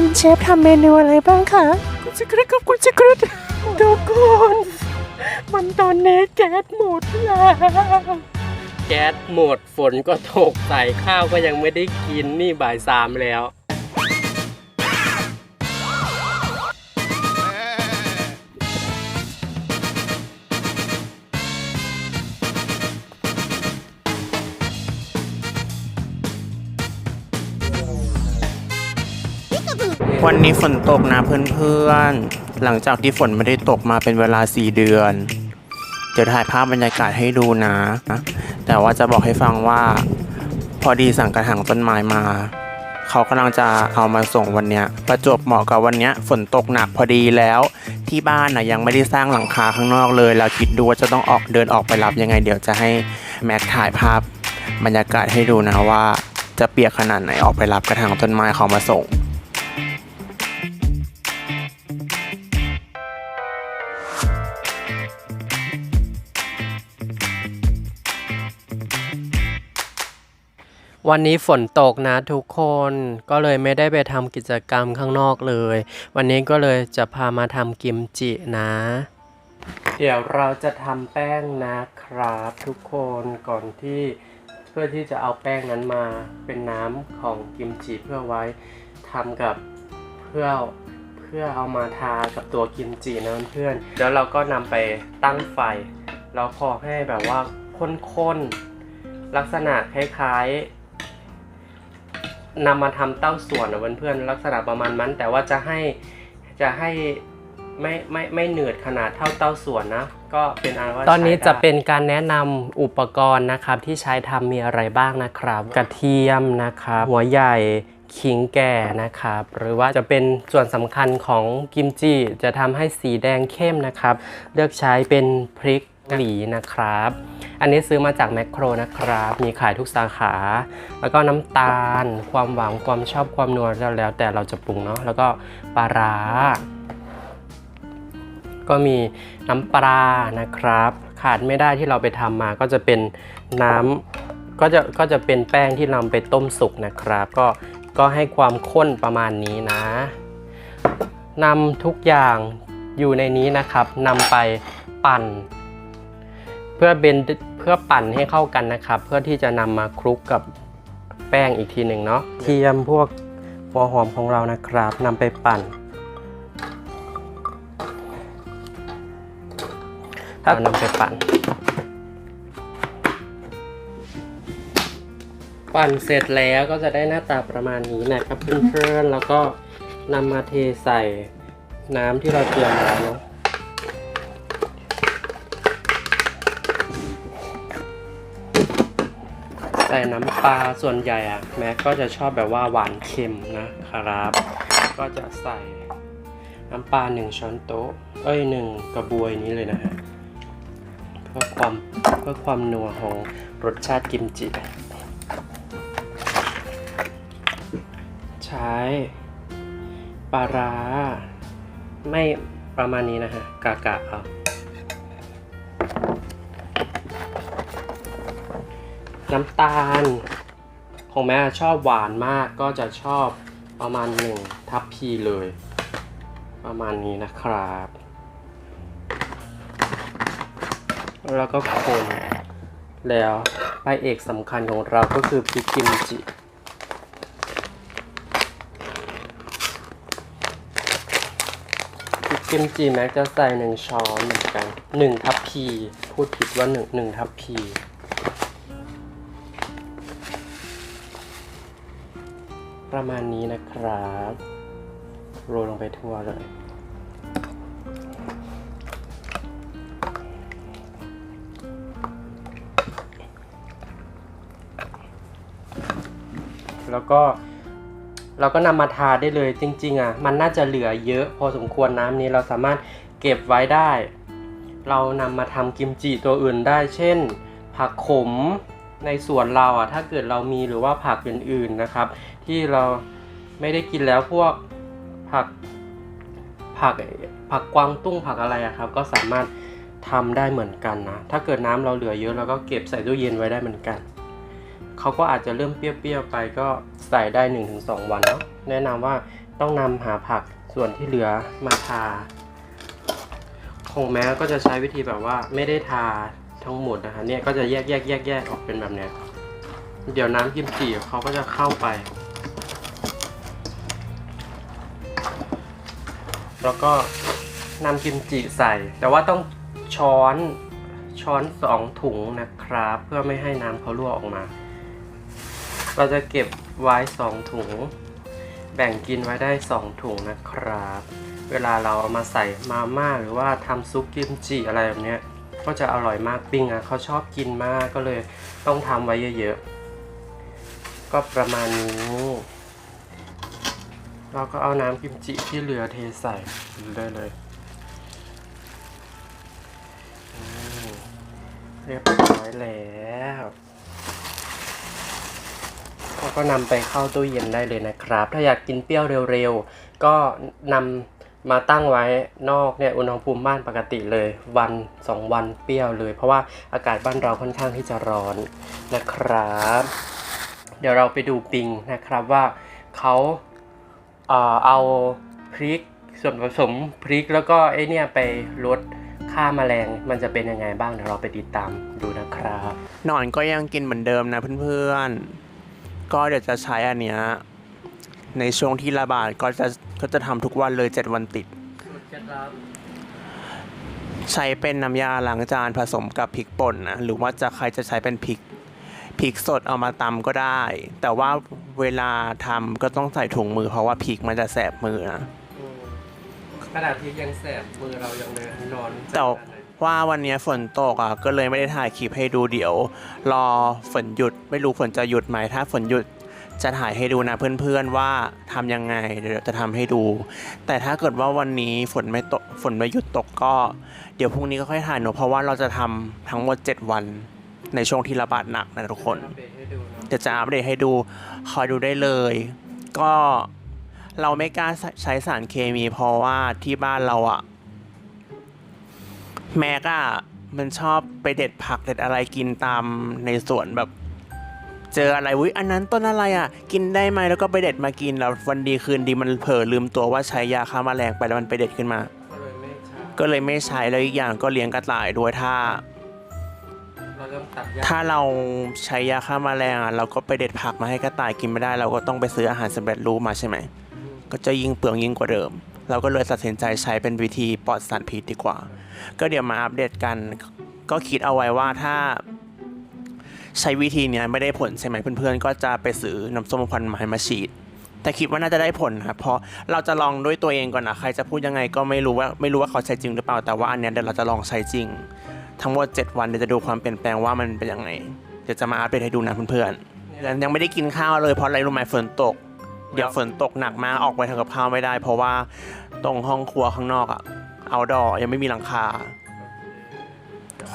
คุณเชฟทำเมนูอะไรบ้างคะ คุณสิกริตครับคุณสิกริตเดี๋ยวก่อนมันตอนนี้แก๊สหมดแล้วแก๊สหมดฝนก็ตกใส่ข้าวก็ยังไม่ได้กินนี่บ่ายสามแล้ว วันนี้ฝนตกนะเพื่อนๆ หลังจากที่ฝนไม่ได้ตกมาเป็นเวลา 4 เดือน เดี๋ยวถ่ายภาพบรรยากาศให้ดูนะ แต่ว่าจะบอกให้ฟังว่า พอดีสั่งกระถางต้นไม้มา เขากำลังจะเอามาส่งวันเนี้ย ประจวบเหมาะกับวันเนี้ยฝนตกหนักพอดีแล้ว ที่บ้านนะยังไม่ได้สร้างหลังคาข้างนอกเลยแล้วคิดดูว่าจะต้องออกเดินออกไปรับยังไง เดี๋ยวจะให้แม็กถ่ายภาพบรรยากาศให้ดูนะว่า จะเปียกขนาดไหนออกไปรับกระถางต้นไม้เขามาส่ง วันนี้ฝนตกนะทุกคนก็เลยไม่ได้ไปทำกิจกรรมข้างนอกเลย วันนี้ก็เลยจะพามาทำกิมจินะ เดี๋ยวเราจะทำแป้งนะครับ ทุกคนก่อนที่เพื่อที่จะเอาแป้งนั้นมาเป็นน้ำของกิมจิเพื่อไว้ทำกับเพื่อเพื่อเอามาทากับตัวกิมจินะเพื่อนแล้วเราก็นำไปตั้งไฟแล้วพอให้แบบว่าข้นๆลักษณะคล้ายๆ นำมาทำเต้าส่วนนะเพื่อนๆลักษณะประมาณนั้นแต่ว่าจะให้จะให้ไม่ไม่ไม่เหนืดขนาดเท่าเต้าส่วนนะ ก็เป็นอันว่าตอนนี้จะเป็นการแนะนำอุปกรณ์นะครับ ที่ใช้ทำมีอะไรบ้างนะครับ กระเทียมนะครับ หัวใหญ่ขิงแก่นะครับ หรือว่าจะเป็นส่วนสำคัญของกิมจิจะทำให้สีแดงเข้มนะครับ เลือกใช้เป็นพริก หลีนะครับ อันนี้ซื้อมาจากแมคโครนะครับ มีขายทุกสาขา แล้วก็น้ำตาล ความหวานความชอบความนัวแล้วแล้วแต่เราจะปรุงเนาะแล้วก็ปลาร้า ก็มีน้ำปลานะครับ ขาดไม่ได้ที่เราไปทำมาก็จะเป็นน้ำก็จะก็จะเป็นแป้งที่นำไปต้มสุกนะครับ ก็ก็ให้ความข้นประมาณนี้นะนำทุกอย่างอยู่ในนี้นะครับนำไปปั่น เพื่อเป็นเพื่อปั่นให้เข้ากันนะครับ เพื่อที่จะนำมาคลุกกับแป้งอีกทีหนึ่งเนาะเทียมพวกหัวหอมของเรานะครับนำไปปั่นถ้านำไปปั่น ปั่นเสร็จแล้วก็จะได้หน้าตาประมาณนี้นะครับเพื่อนๆแล้วก็นำมาเทใส่น้ำที่เราเตรียมไว้เนาะ ใส่น้ำปลาส่วนใหญ่อะแม็กก็จะชอบแบบว่าหวานเค็มนะครับ ก็จะใส่น้ำปลาหนึ่งช้อนโต๊ะ เอ้ยหนึ่งกระบวยนี้เลยนะฮะเพื่อความเพื่อความนัวของรสชาติกิมจิ ใช้ปลาร้าไม่ประมาณนี้นะฮะกะกะเอา น้ำตาล ของแม่ชอบหวานมากก็จะชอบประมาณหนึ่งทัพพีเลย ประมาณนี้นะครับ แล้วก็คนแล้วไปเอกสำคัญของเราก็คือพริกกิมจิพริกกิมจิแม็กจะใส่หนึ่งช้อนเหมือนกันหนึ่งทัพพี พูดผิดว่าหนึ่งหนึ่งทัพพี ประมาณนี้นะครับโรยลงไปทั่วเลย แล้วก็เราก็นำมาทาได้เลยจริง ๆ อะ มันน่าจะเหลือเยอะพอสมควรน้ำนี้เราสามารถเก็บไว้ได้ เรานำมาทำกิมจิตัวอื่นได้ เช่น ผักขมในสวนเราอะถ้าเกิดเรามีหรือว่าผักอื่นๆนะครับ ที่เราไม่ได้กินแล้วพวกผักผักผักกวางตุ้งผักอะไรอะครับ ก็สามารถทำได้เหมือนกันนะ ถ้าเกิดน้ำเราเหลือเยอะเราก็เก็บใส่ตู้เย็นไว้ได้เหมือนกัน เขาก็อาจจะเริ่มเปรี้ยวๆไปก็ใส่ได้ 1-2 วันเนาะ แนะนำว่าต้องนำหาผักส่วนที่เหลือมาทาของแม้ก็จะใช้วิธีแบบว่าไม่ได้ทาทั้งหมดนะคะเนี่ยก็จะแยกแยกแยกแยกออกเป็นแบบเนี้ย เดี๋ยวน้ำกิมจิเขาก็จะเข้าไป แล้วก็นำกิมจิใส่ แต่ว่าต้องช้อนช้อนสองถุงนะครับ เพื่อไม่ให้น้ำเขารั่วออกมา เราจะเก็บไว้สองถุง แบ่งกินไว้ได้สองถุงนะครับ เวลาเราเอามาใส่มาม่าหรือว่าทำซุปกิมจิอะไรแบบนี้ก็จะอร่อยมากปิ้งอะเขาชอบกินมากก็เลยต้องทำไว้เยอะๆ ก็ประมาณนี้ เราก็เอาน้ำกิมจิที่เหลือเทใส่ได้เลยเรียบร้อยแล้วเราก็นำไปเข้าตู้เย็นได้เลยนะครับ ถ้าอยากกินเปรี้ยวเร็วๆ ก็นำมาตั้งไว้นอกเนี่ยอุณหภูมิบ้านปกติเลย วันสองวันเปรี้ยวเลย เพราะว่าอากาศบ้านเราค่อนข้างที่จะร้อนนะครับ เดี๋ยวเราไปดูปิงนะครับว่าเขา เอ่อเอาพริกส่วนผสมพริกแล้วก็ไอเนี่ยไปลดค่าแมลงมันจะเป็นยังไงบ้างเดี๋ยวเราไปติดตามดูนะครับหนอนก็ยังกินเหมือนเดิมนะเพื่อนๆ ก็เดี๋ยวจะใช้อันเนี้ยในช่วงที่ระบาดก็จะก็จะทำทุกวันเลย7วันติด ใช้เป็นน้ำยาล้างจานผสมกับพริกป่นนะหรือว่าจะใครจะใช้เป็นพริก พริกสดเอามาตำก็ได้ แต่ว่าเวลาทำก็ต้องใส่ถุงมือเพราะว่าพริกมันจะแสบมือนะอืมขนาดพริกยังแสบมือเรายังเลยนอนแต่ว่าวันนี้ฝนตกอะก็เลยไม่ได้ถ่ายคลิปให้ดูเดี๋ยว รอฝนหยุดไม่รู้ฝนจะหยุดไหมถ้าฝนหยุดจะถ่ายให้ดูนะเพื่อนๆว่าทำยังไงเดี๋ยวจะทำให้ดู แต่ถ้าเกิดว่าวันนี้ฝนไม่ตกฝนไม่หยุดตกก็ เดี๋ยวพรุ่งนี้ก็ค่อยถ่ายเนอะเพราะว่าเราจะทำทั้งหมด 7 วัน ในช่วงที่ระบาดหนักนะทุกคนอัปเดี๋ยวจะอัปเดตให้ดูคอยดูได้เลย ก็เราไม่กล้าใช้สารเคมีเพราะว่าที่บ้านเราอะแม็กอะมันชอบไปเด็ดผักเด็ดอะไรกินตามในสวนแบบ เจออะไรวิอันนั้นต้นอะไรอะกินได้ไหมแล้วก็ไปเด็ดมากินแล้ววันดีคืนดีมันเผลอลืมตัวว่าใช้ยาฆ่าแมลงไปแล้วมันไปเด็ดขึ้นมาก็เลยไม่ใช่ก็เลยไม่ใช้แล้วอีกอย่างก็เลี้ยงกระต่ายด้วยถ้า เราต้องตัดยาถ้าเราใช้ยาฆ่าแมลงอะเราก็ไปเด็ดผักมาให้กระต่ายกินไม่ได้ เราก็ต้องไปซื้ออาหารสำเร็จรูปมาใช่ไหม ก็จะยิ่งเปลืองยิ่งกว่าเดิม เราก็เลยตัดสินใจใช้เป็นวิธีปลอดสารพิษดีกว่า ก็เดี๋ยวมาอัปเดตกัน ก็คิดเอาไว้ว่าถ้า ใช้วิธีเนี้ยไม่ได้ผลใช่ไหมเพื่อนๆ ก็จะไปซื้อน้ำส้มควันไม้มาฉีด แต่คิดว่าน่าจะได้ผลนะเพราะเราจะลองด้วยตัวเองก่อนนะใครจะพูดยังไงก็ไม่รู้ว่าไม่รู้ว่าเขาใช้จริงหรือเปล่าแต่ว่าอันเนี้ยเดี๋ยวเราจะลองใช้จริง ทั้งหมด 7 วันเดี๋ยวจะดูความเปลี่ยนแปลงว่ามันเป็นยังไง เดี๋ยวจะมาอัปเดตให้ดูนะเพื่อนๆแล้วยังไม่ได้กินข้าวเลยเพราะอะไรรู้ไหมฝนตก เดี๋ยวฝนตกหนักมากออกไปทำกับข้าวไม่ได้ เพราะว่าตรงห้องครัวข้างนอกอะเอาดอยังไม่มีหลังคา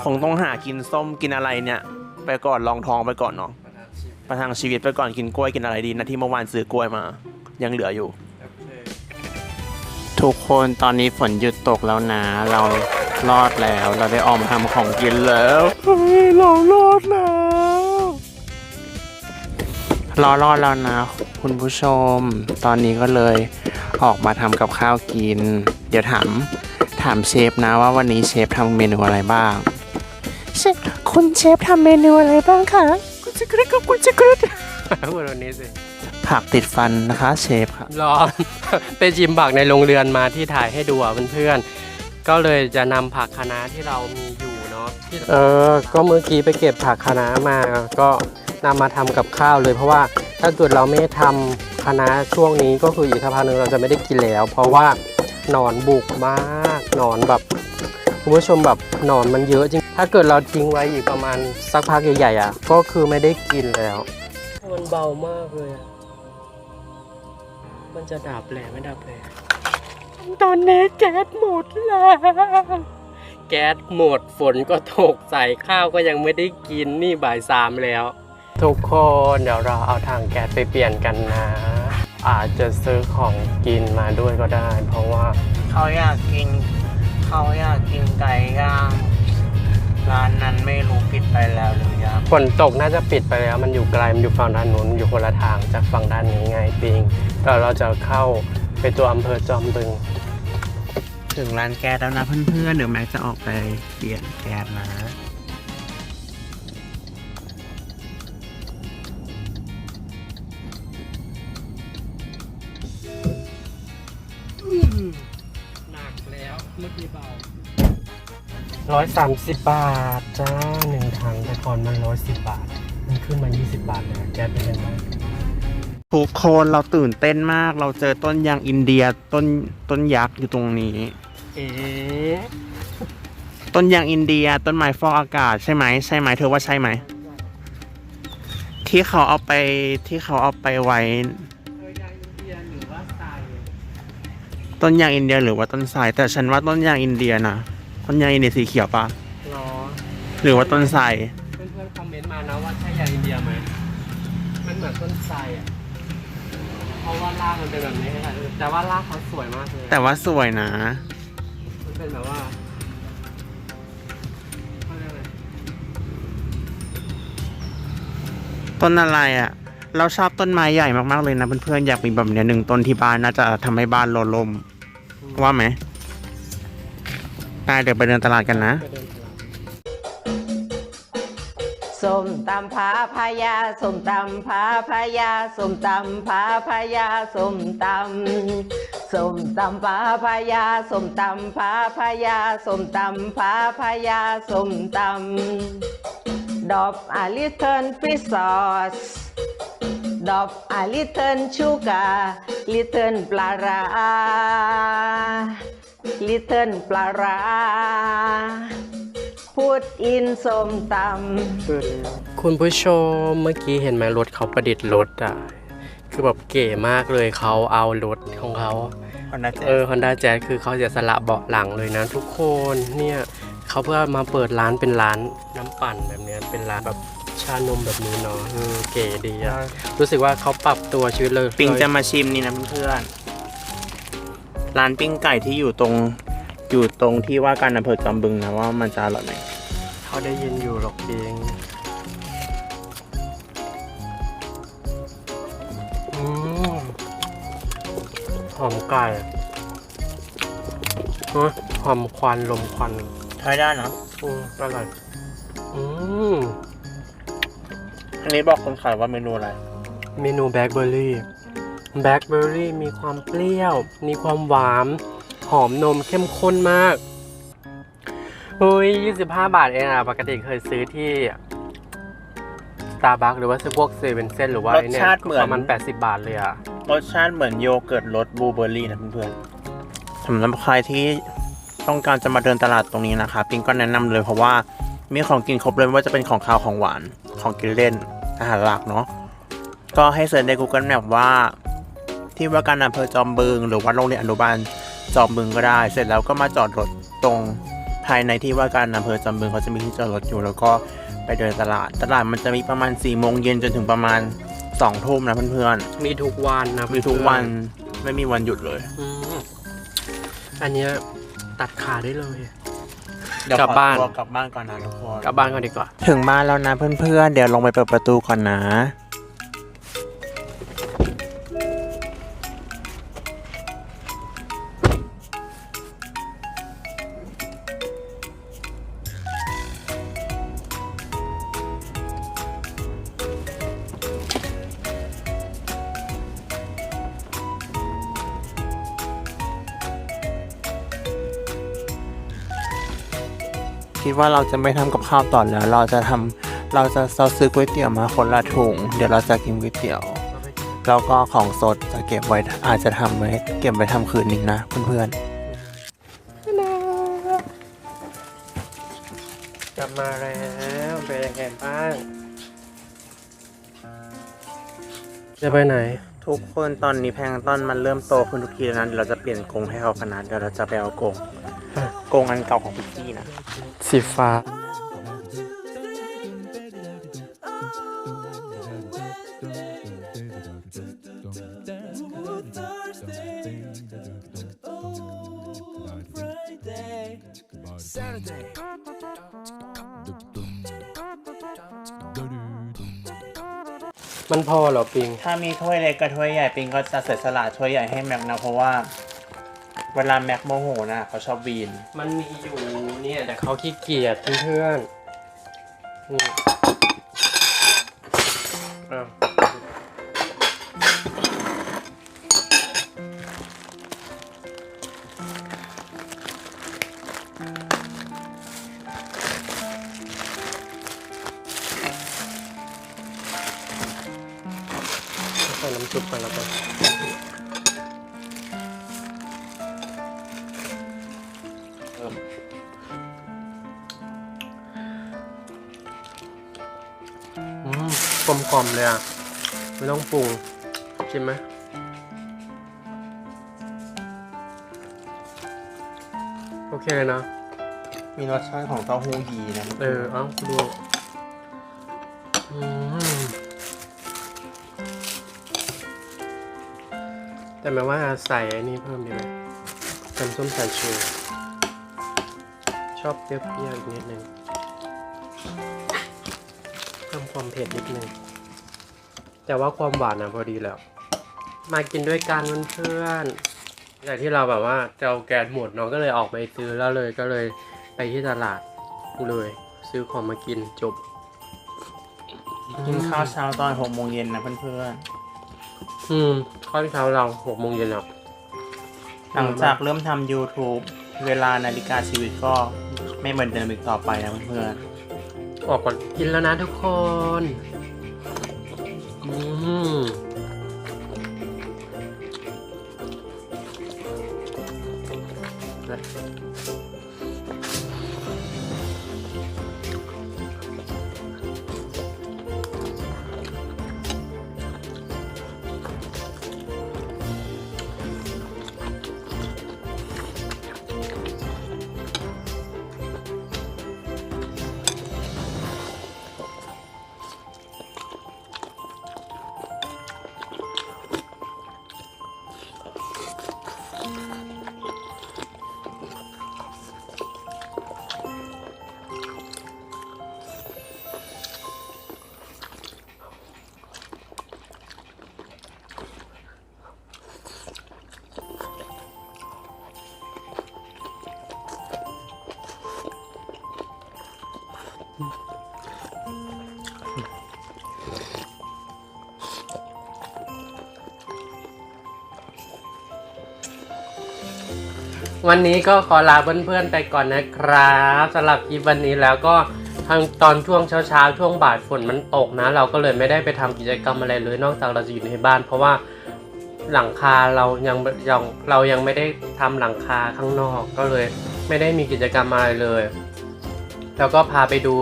คงต้องหากินส้มกินอะไรเนี่ย ไปก่อนลองท้องไปก่อนเนาะประทานชีวิตประทังชีวิตไปก่อนกินกล้วยกินอะไรดีนะที่เมื่อวานซื้อกล้วยมา ยังเหลืออยู่โอเคทุกคนตอนนี้ฝนหยุดตกแล้วนะเรา รอดแล้วเราได้ออกมาทำของกินแล้วเฮ้ยเรารอดแล้วรอรอดแล้วนะ คุณผู้ชม ตอนนี้ก็เลยออกมาทำกับข้าวกิน เดี๋ยวถามถามเชฟนะว่าวันนี้เชฟทำเมนูอะไรบ้างเชฟคุณเชฟทำเมนูอะไรบ้างคะคุณจิกริกกับคุณจิกริกพูดวันนี้สิผักติดฟันนะคะเชฟครับลองไปชิมผักในโรงเรือนมาที่ถ่ายให้ดูอะเพื่อนๆ ก็เลยจะนำผักคะน้าที่เรามีอยู่เนาะที่เออก็เมื่อกี้ไปเก็บผักคะน้ามา ก็นำมาทำกับข้าวเลยเพราะว่าถ้าเกิดเราไม่ทำคะน้าช่วงนี้ก็คืออีกสักพักหนึ่งเราจะไม่ได้กินแล้ว เพราะว่าหนอนบุกมากหนอนแบบคุณผู้ชมแบบหนอนมันเยอะจริง ถ้าเกิดเราทิ้งไว้อีกประมาณสักพักใหญ่ๆอะ ก็คือไม่ได้กินแล้ว มันเบามากเลยอะมันจะดับแหละไม่ดับเลย ตอนนี้แก๊สหมดแล้ว แก๊สหมดฝนก็ตกใส่ข้าวก็ยังไม่ได้กินนี่บ่ายสามแล้ว ทุกคนเดี๋ยวเราเอาทางแก๊สไปเปลี่ยนกันนะ อาจจะซื้อของกินมาด้วยก็ได้ เพราะว่าเขาอยากกิน เขาอยากกินไก่ย่างร้านนั้นไม่รู้ปิดไปแล้วหรือยังฝนตกน่าจะปิดไปแล้วมันอยู่ไกลมันอยู่ฝั่งด้านนู้นอยู่คนละทางจากฝั่งด้านนี้ไงปิงแต่เราจะเข้าไปตัวอำเภอจอมบึง ถึงร้านแก๊สแล้วนะเพื่อนๆ เดี๋ยวแม็กจะออกไปเปลี่ยนแก๊สนะหนักแล้วเมื่อกี้เบาร้อยสามสิบบาท จ้าหนึ่งถังแต่ก่อนมันร้อยสิบบาท มันขึ้นมายี่สิบบาทเลยแก๊สเป็นยังไง ทุกคนเราตื่นเต้นมาก เราเจอต้นยางอินเดียต้นต้นยักษ์อยู่ตรงนี้ เอ๊ะต้นยางอินเดียต้นไม้ฟอกอากาศใช่ไหมใช่ไหมเธอว่าใช่ไหมที่เขาเอาไปที่เขาเอาไปไว้เคยยางอินเดียหรือว่าไซต้นยางอินเดียหรือว่าต้นไทรแต่ฉันว่าต้นยางอินเดียนะต้นยางอินเดียสีเขียวปะล้อหรือว่าต้นไทรเพื่อนๆคอมเมนต์มานะว่าใช่ยางอินเดียไหมมันเหมือนต้นไทรอะ เพราะว่ารากมันเป็นแบบนี้ค่ะแต่ว่ารากเขาสวยมากเลยแต่ว่าสวยนะ มันเป็นแบบว่าเขาเรียกอะไรต้นอะไรอะ่ะ เราชอบต้นไม้ใหญ่มากๆเลยนะเพื่อนๆอยากมีแบบเนี้ยหนึ่งต้นที่บ้านน่าจะทำให้บ้านโลลมว่าไหมได้เดี๋ยวไปเดินตลาดกันนะ ไปเดินตลาด สมตำผาพายาส้มตำผาพายาส้มตำผาพายาส้มตำส้มตำผาพายาส้มตำผาพายาส้มตำผาพายาส้มตำดอกอาลิเทิร์นฟิซอสดอกอาลิเทิร์นชูกาลิเทิร์นปลาร้าลิเทิร์นปลาร้า พูดอินส้มตำคุณผู้ชมเมื่อกี้เห็นไหมรถเขาประดิษฐ์รถอะ คือแบบเก๋มากเลยเขาเอารถของเขาเออ Honda Jazz คือเขาจะสละเบาะหลังเลยนะทุกคนเนี่ยเขาเพื่อมาเปิดร้านเป็นร้านน้ำปั่นแบบเนี้ยเป็นร้านแบบชานมแบบนี้เนาะเออเก๋ดีอะรู้สึกว่าเขาปรับตัวชีวิตเลยปิงจะมาชิมนี่นะเพื่อนๆร้านปิ้งไก่ที่อยู่ตรง อยู่ตรงที่ว่าการอำเภอจอมบึงนะว่ามันจะอร่อยไหมเขาได้ยินอยู่หรอกปิงอืมหอมไก่ฮะหอมควันลมควันใช้ได้เนาะอืมอร่อยอืมอันนี้บอกคนขายว่าเมนูอะไร เมนูแบล็คเบอร์รี่ แบล็คเบอร์รี่มีความเปรี้ยว มีความหวานห อมนมเข้มข้นมากเฮ้ย25 บาทเองอะ ปกติเคยซื้อที่ Starbucks หรือว่าซื้อพวกเซเว่นเซนหรือว่าไอ้เนี่ยรสชาติเหมือน ประมาณ80 บาทเลยอะ รสชาติเหมือนโยเกิร์ตรสบลูเบอร์รี่นะเพื่อนๆสำหรับใครที่ต้องการจะมาเดินตลาดตรงนี้นะคะปิงก็แนะนำเลยเพราะว่ามีของกินครบเลยไม่ว่าจะเป็นของคาวของหวานของกินเล่นอาหารหลักเนาะก็ให้เสิร์ชใน Google Map ว่า ที่ว่าการอำเภอจอมบึงหรือว่าโรงเรียนอนุบาล จอมบึงก็ได้ เสร็จแล้วก็มาจอดรถตรงภายในที่ว่าการอำเภอจอมบึงเขาจะมีที่จอดรถอยู่แล้วก็ไปเดินตลาด ตลาดมันจะมีประมาณ4ี่โมงเย็นจนถึงประมาณ2องทุ่มนะเพื่อนๆมีทุกวันนะมีทุกวันเพื่อไม่มีวันหยุดเลยอืมอันเนี้ยตัดขาได้เลย เดี๋ยวกลับขอบ้าน ตัวกลับบ้านก่อนนะทุกคน กลับบ้านก่อนดีกว่า ถึงบ้านแล้วนะเพื่อนๆ เดี๋ยวลงไปเปิดประตูก่อนนะ คิดว่าเราจะไม่ทำกับข้าวต่อแล้ว เราจะทำเราจะเราซื้อก๋วยเตี๋ยวมาคนละถุง เดี๋ยวเราจะกินก๋วยเตี๋ยวแล้วก็ของสดจะเก็บไว้อาจจะทำไว้เก็บไว้ทำคืนนี้นะเพื่อนกลับมาแล้วเป็นยังไงบ้างจะไปไหนๆทุกคนตอนนี้แพลงก์ต้นมันเริ่มโตขึ้นทุกทีแล้วนะเดี๋ยวเราจะเปลี่ยนกรงให้เขาขนาดเดี๋ยวเราจะไปเอากรง กรงอันเก่าของพิกกี้นะสีฟ้ามมันพอเหรอปิง ถ้ามีถ้วยเล็กกับถ้วยใหญ่ปิงก็จะเสียสละถ้วยใหญ่ให้แม็กนะเพราะว่า เวลาแม็กโมโหนะเขาชอบวีน มันมีอยู่เนี่ยแต่เขาขี้เกียจเพื่อนๆนี่ อืมกลมกล่อมเลยอะ ไม่ต้องปรุงชิมไหมโอเคเลยนะ มีรสชาติของเต้าหู้ยีนะเออ เอ้าดูอืมแต่แม้ว่าใส่ไอ้นี่เพิ่มดีไหมน้ำส้มสายชู ชอบเปรี้ยวๆอีกนิดนึงเพิ่มความเผ็ดนิดนึง แต่ว่าความหวานนะพอดีแล้ว มากินด้วยกันเพื่อนๆอย่างที่เราแบบว่าจะเอาแก๊สหมดเนาะก็เลยออกไปซื้อแล้วเลยก็เลยไปที่ตลาดเลย ซื้อของมากินจบ กินข้าวเช้าตอนหกโมงเย็นนะเพื่อนอืมข้าวเช้าเราหกโมงเย็นแล้วๆหลังจากเริ่มทำ YouTube เวลานาฬิกาชีวิตก็ไม่เหมือนเดิมอีกต่อไปนะเพื่อน ออกก่อนกินแล้วนะทุกคนอืม วันนี้ก็ขอลาเพื่อนๆไปก่อนนะครับสำหรับคลิปวันนี้แล้วก็ทางตอนช่วงเช้าๆช่วงบ่ายฝนมันตกนะ เราก็เลยไม่ได้ไปทำกิจกรรมอะไรเลยนอกจากเราจะอยู่ในบ้าน เพราะว่าหลังคาเรายังยังเรายังไม่ได้ทำหลังคาข้างนอกก็เลยไม่ได้มีกิจกรรมอะไรเลย แล้วก็พาไปดู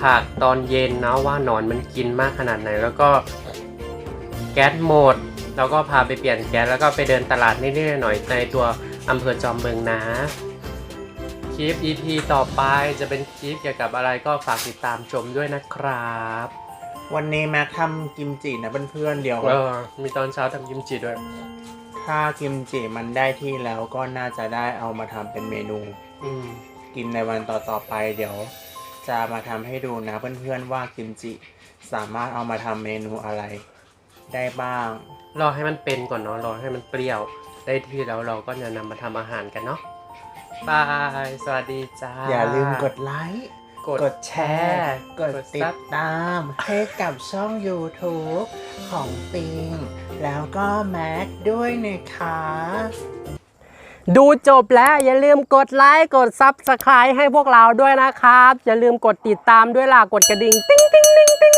ผักตอนเย็นนะว่าหนอนมันกินมากขนาดไหน แล้วก็แก๊สหมด แล้วก็พาไปเปลี่ยนแก๊สแล้วก็ไปเดินตลาดนิดๆหน่อยๆในตัว อำเภอจอมเมืองนะคลิป EP ต่อไปจะเป็นคลิปเกี่ยวกับอะไรก็ฝากติดตามชมด้วยนะครับ วันนี้แม็กทำกิมจินะเพื่อนๆเดี๋ยว เออ มีตอนเช้าทำกิมจิด้วย ถ้ากิมจิมันได้ที่แล้วก็น่าจะได้เอามาทำเป็นเมนู อืม กินในวันต่อๆไป เดี๋ยว จะมาทำให้ดูนะเพื่อนๆว่ากิมจิ สามารถเอามาทำเมนูอะไร ได้บ้าง รอให้มันเป็นก่อนเนาะรอให้มันเปรี้ยว ได้ที่แล้วเราก็จะนำมาทำอาหารกันเนาะบาย สวัสดีจ้า อย่าลืมกดไลค์ กดกดแชร์ กดติซัดบตาม ให้กับช่อง YouTube ของปิง แล้วก็แม็กด้วยนะคะ ดูจบแล้วอย่าลืมกดไลค์ กด Subscribe ให้พวกเราด้วยนะครับ อย่าลืมกดติดตามด้วยล่ะ กดกระดิ่ง ติ๊งติ๊งติ๊งติ๊ง